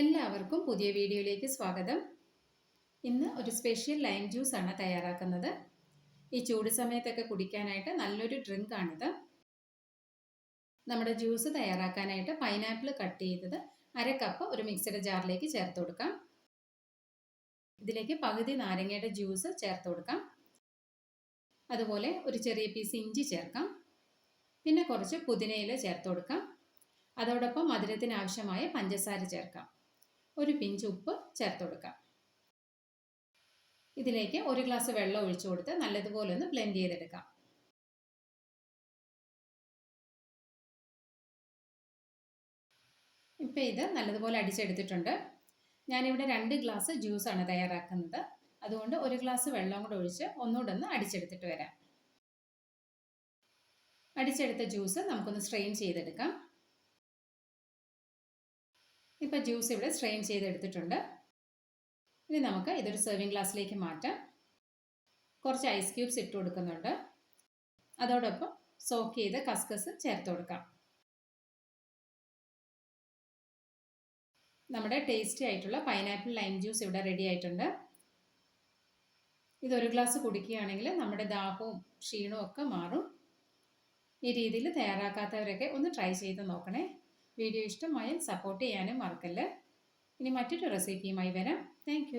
എല്ലാവർക്കും പുതിയ വീഡിയോയിലേക്ക് സ്വാഗതം. ഇന്ന് ഒരു സ്പെഷ്യൽ ലൈം ജ്യൂസ് ആണ് തയ്യാറാക്കുന്നത്. ഈ ചൂട് സമയത്തൊക്കെ കുടിക്കാനായിട്ട് നല്ലൊരു ഡ്രിങ്ക് ആണിത്. നമ്മുടെ ജ്യൂസ് തയ്യാറാക്കാനായിട്ട് പൈനാപ്പിൾ കട്ട് ചെയ്തത് അര കപ്പ് ഒരു മിക്സിയുടെ ജാറിലേക്ക് ചേർത്ത് കൊടുക്കാം. ഇതിലേക്ക് പകുതി നാരങ്ങയുടെ ജ്യൂസ് ചേർത്ത് കൊടുക്കാം. അതുപോലെ ഒരു ചെറിയ പീസ് ഇഞ്ചി ചേർക്കാം. പിന്നെ കുറച്ച് പുതിനയില ചേർത്ത് കൊടുക്കാം. അതോടൊപ്പം മധുരത്തിന് ആവശ്യമായ പഞ്ചസാര ചേർക്കാം. ഒരു പിഞ്ച് ഉപ്പ് ചേർത്ത് കൊടുക്കാം. ഇതിലേക്ക് ഒരു ഗ്ലാസ് വെള്ളം ഒഴിച്ചു കൊടുത്ത് നല്ലതുപോലെ ഒന്ന് ബ്ലെൻഡ് ചെയ്തെടുക്കാം. ഇപ്പം ഇത് നല്ലതുപോലെ അടിച്ചെടുത്തിട്ടുണ്ട്. ഞാനിവിടെ രണ്ട് ഗ്ലാസ് ജ്യൂസാണ് തയ്യാറാക്കുന്നത്. അതുകൊണ്ട് ഒരു ഗ്ലാസ് വെള്ളം കൂടെ ഒഴിച്ച് ഒന്നുകൂടെ ഒന്ന് അടിച്ചെടുത്തിട്ട് വരാം. അടിച്ചെടുത്ത ജ്യൂസ് നമുക്കൊന്ന് സ്ട്രെയിൻ ചെയ്തെടുക്കാം. ഇപ്പോൾ ജ്യൂസ് ഇവിടെ സ്ട്രെയിൻ ചെയ്തെടുത്തിട്ടുണ്ട്. ഇനി നമുക്ക് ഇതൊരു സെർവിങ് ഗ്ലാസ്സിലേക്ക് മാറ്റാം. കുറച്ച് ഐസ് ക്യൂബ്സ് ഇട്ട് കൊടുക്കുന്നുണ്ട്. അതോടൊപ്പം സോക്ക് ചെയ്ത് കസ്കസ് ചേർത്ത് കൊടുക്കാം. നമ്മുടെ ടേസ്റ്റി ആയിട്ടുള്ള പൈനാപ്പിൾ ലൈം ജ്യൂസ് ഇവിടെ റെഡി ആയിട്ടുണ്ട്. ഇതൊരു ഗ്ലാസ് കുടിക്കുകയാണെങ്കിൽ നമ്മുടെ ദാഹവും ക്ഷീണവും ഒക്കെ മാറും. ഈ രീതിയിൽ തയ്യാറാക്കാത്തവരൊക്കെ ഒന്ന് ട്രൈ ചെയ്ത് നോക്കണേ. വീഡിയോ ഇഷ്ടമായാൽ സപ്പോർട്ട് ചെയ്യാനും മറക്കല്ല്. ഇനി മറ്റൊരു റെസിപ്പിയുമായി വരാം. താങ്ക്